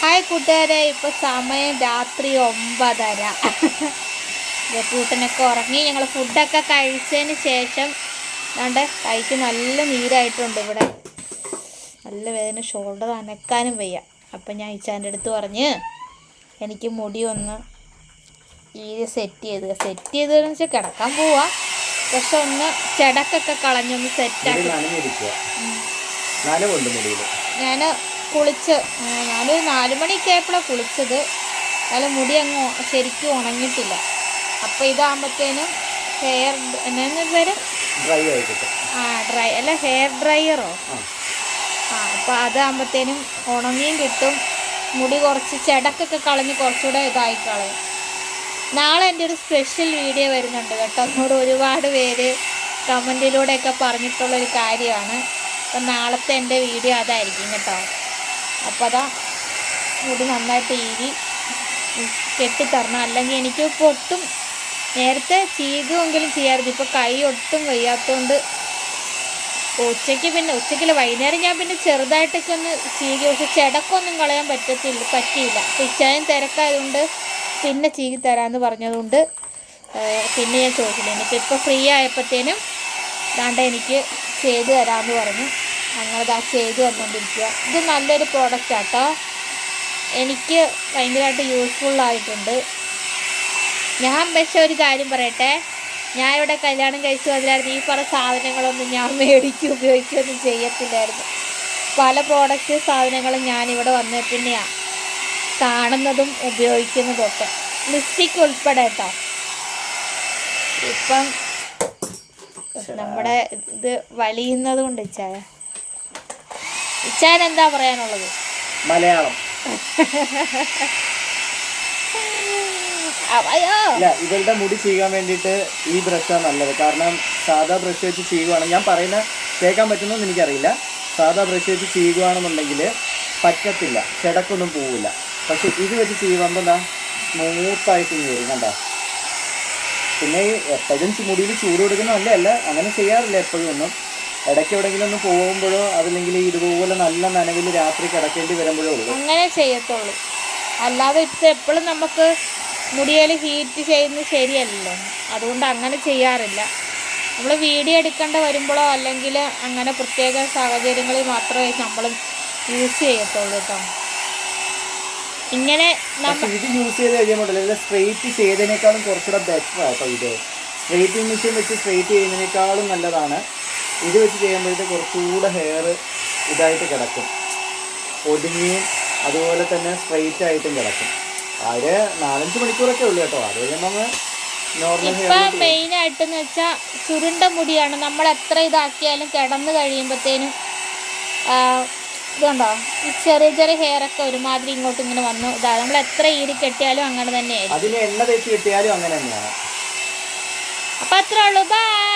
Hi കൂട്ടുകാരെ ഇപ്പോൾ സമയം രാത്രി ഒമ്പതര. കൂട്ടനൊക്കെ ഉറങ്ങി. ഞങ്ങൾ ഫുഡൊക്കെ കഴിച്ചതിന് ശേഷം ദാണ്ട് കൈക്ക് നല്ല നീരായിട്ടുണ്ട് ഇവിടെ. നല്ല വേദന ഷോൾഡർ അനക്കാനും വയ്യ. അപ്പം ഞാൻ ഇച്ചാന്റെ അടുത്ത് പറഞ്ഞ് എനിക്ക് മുടി ഒന്ന് ഈ സെറ്റ് ചെയ്ത് സെറ്റ് ചെയ്തതെന്ന് വെച്ചാൽ കിടക്കാൻ പോവാ. പക്ഷെ ഒന്ന് ചെടക്കൊക്കെ കളഞ്ഞൊന്ന് സെറ്റാക്കി ഞാൻ കുളിച്ച് ഞാനൊരു നാല് മണിയൊക്കെ ആയപ്പോഴാണ് കുളിച്ചത്. എന്നാലും മുടി അങ്ങ് ശരിക്കും ഉണങ്ങിയിട്ടില്ല. അപ്പോൾ ഇതാകുമ്പോഴത്തേനും ഹെയർ എന്നാന്ന് പേര്? ഡ്രൈ ആ ഡ്രൈ അല്ല ഹെയർ ഡ്രയറോ ആ. ആ അപ്പോൾ അതാകുമ്പോഴത്തേനും ഉണങ്ങിയും കിട്ടും. മുടി കുറച്ച് ചെടക്കൊക്കെ കളഞ്ഞ് കുറച്ചുകൂടെ ഇതായി കളയും. നാളെ എന്റെ ഒരു സ്പെഷ്യൽ വീഡിയോ വരുന്നുണ്ട് കേട്ടോ. എന്നോട് ഒരുപാട് പേര് കമന്റിലൂടെയൊക്കെ പറഞ്ഞിട്ടുള്ളൊരു കാര്യമാണ്. അപ്പം നാളത്തെ എന്റെ വീഡിയോ അതായിരിക്കും കേട്ടോ. അപ്പോൾ അതാ മുടി നന്നായിട്ട് ഈരി കെട്ടിത്തരണം. അല്ലെങ്കിൽ എനിക്ക് ഇപ്പോൾ ഒട്ടും നേരത്തെ ചീകുമെങ്കിലും ചെയ്യാറുണ്ട് ഇപ്പോൾ കൈ ഒട്ടും വയ്യാത്തതുകൊണ്ട് ഉച്ചയ്ക്ക് പിന്നെ ഉച്ചയ്ക്കില്ല വൈകുന്നേരം ഞാൻ പിന്നെ ചെറുതായിട്ടൊക്കെ ഒന്ന് ചീകി പക്ഷെ ചെടക്കൊന്നും കളയാൻ പറ്റത്തില്ല പറ്റിയില്ല. അപ്പോൾ ഇച്ചായം തിരക്കായതുകൊണ്ട് പിന്നെ ചീകി തരാമെന്ന് പറഞ്ഞതുകൊണ്ട് പിന്നെ ഞാൻ ചോദിച്ചില്ല. എനിക്ക് ഇപ്പോൾ ഫ്രീ ആയപ്പോഴത്തേനും ദാണ്ട എനിക്ക് ചെയ്തു തരാമെന്ന് പറഞ്ഞു. ഞങ്ങളിതാ ചെയ്തു വന്നുകൊണ്ടിരിക്കുക ഇത് നല്ലൊരു പ്രോഡക്റ്റ് ആട്ടോ. എനിക്ക് ഭയങ്കരമായിട്ട് യൂസ്ഫുൾ ആയിട്ടുണ്ട്. ഞാൻ പക്ഷെ ഒരു കാര്യം പറയട്ടെ? ഞാൻ ഇവിടെ കല്യാണം കഴിച്ചു വന്നില്ലായിരുന്നു ഈ പറഞ്ഞ സാധനങ്ങളൊന്നും ഞാൻ മേടിക്കുകയും ഉപയോഗിക്കുകയൊന്നും ചെയ്യത്തില്ലായിരുന്നു. പല പ്രോഡക്റ്റ് സാധനങ്ങളും ഞാൻ ഇവിടെ വന്ന പിന്നെയാണ് കാണുന്നതും ഉപയോഗിക്കുന്നതും ഒക്കെ ലിപ്സ്റ്റിക് ഉൾപ്പെടെ കേട്ടോ ഇപ്പം നമ്മുടെ ഇത് വലിയുന്നത് കൊണ്ട് ഇച്ചായ ഇച്ചാൻ എന്താ പറയാനുള്ളത്? മലയാളം. ഇവരുടെ മുടി ചെയ്യാൻ വേണ്ടിയിട്ട് ഈ ബ്രഷാണ് നല്ലത്. കാരണം സാധാ ബ്രഷ് വെച്ച് ചെയ്യുകയാണെങ്കിൽ ഞാൻ പറയുന്ന കേൾക്കാൻ പറ്റുന്നതെന്ന് എനിക്കറിയില്ല. സാധാ ബ്രഷ് വെച്ച് ചെയ്യുകയാണെന്നുണ്ടെങ്കിൽ പറ്റത്തില്ല. ചെടക്കൊന്നും പോവില്ല. പക്ഷെ ഇത് വെച്ച് ചെയ്യുമ്പോൾ എന്താ സ്മൂത്തായിട്ട് വരും കണ്ടോ? പിന്നെ എപ്പോഴും മുടിയിൽ ചൂട് കൊടുക്കുന്ന നല്ലതല്ല അങ്ങനെ ചെയ്യാറില്ല എപ്പോഴും ഒന്നും. ഇടയ്ക്ക് എവിടെയെങ്കിലും ഒന്ന് പോകുമ്പോഴോ അതല്ലെങ്കിൽ ഇതുപോലെ നല്ല നനവിൽ രാത്രി കിടക്കേണ്ടി വരുമ്പോഴോ ഉള്ളൂ. അങ്ങനെ ചെയ്യത്തുള്ളൂ. അല്ലാതെ ഇപ്പം എപ്പോഴും നമുക്ക് മുടിയിൽ ഹീറ്റ് ചെയ്യുന്നത് ശരിയല്ലല്ലോ. അതുകൊണ്ട് അങ്ങനെ ചെയ്യാറില്ല. നമ്മൾ വീഡിയോ എടുക്കേണ്ട വരുമ്പോഴോ അല്ലെങ്കിൽ അങ്ങനെ പ്രത്യേക സാഹചര്യങ്ങളിൽ മാത്രമേ നമ്മൾ യൂസ് ചെയ്യത്തുള്ളൂ കേട്ടോ. ഇങ്ങനെ ഇത് യൂസ് ചെയ്ത് കഴിയുമ്പോൾ സ്ട്രെയിറ്റ് ചെയ്തതിനേക്കാളും കുറച്ചുകൂടെ ബെറ്റർ ആട്ടോ ഇത്. സ്ട്രെയിറ്റിംഗ് മെഷീൻ വെച്ച് സ്ട്രെയിറ്റ് ചെയ്യുന്നതിനേക്കാളും നല്ലതാണ്. ഇത് വെച്ച് ചെയ്യുമ്പോഴത്തെ കുറച്ചുകൂടെ ഹെയർ ഇതായിട്ട് കിടക്കും. ഒതുങ്ങിയും അതുപോലെ തന്നെ സ്ട്രൈറ്റ് ആയിട്ടും കിടക്കും. അത് നാലഞ്ച് മണിക്കൂറൊക്കെ ഉള്ളു കേട്ടോ. അത് കഴിയുമ്പോൾ ഇപ്പൊ മെയിൻ ആയിട്ടെന്ന് വെച്ചാൽ ചുരുണ്ട മുടിയാണ്. നമ്മൾ എത്ര ഇതാക്കിയാലും കിടന്നു കഴിയുമ്പോഴത്തേനും ഇതുണ്ടോ? ഈ ചെറിയ ചെറിയ ഹെയർ ഒക്കെ ഒരുമാതിരി ഇങ്ങോട്ട് ഇങ്ങനെ വന്നു. ഇതാ നമ്മൾ എത്ര ഈരി കെട്ടിയാലും അങ്ങനെ തന്നെയായിരിക്കും. അതിന് എണ്ണ തേച്ച് കെട്ടിയാലും അങ്ങനെ തന്നെയാണ്. അപ്പൊ അത്രേ ഉള്ളൂ. ബൈ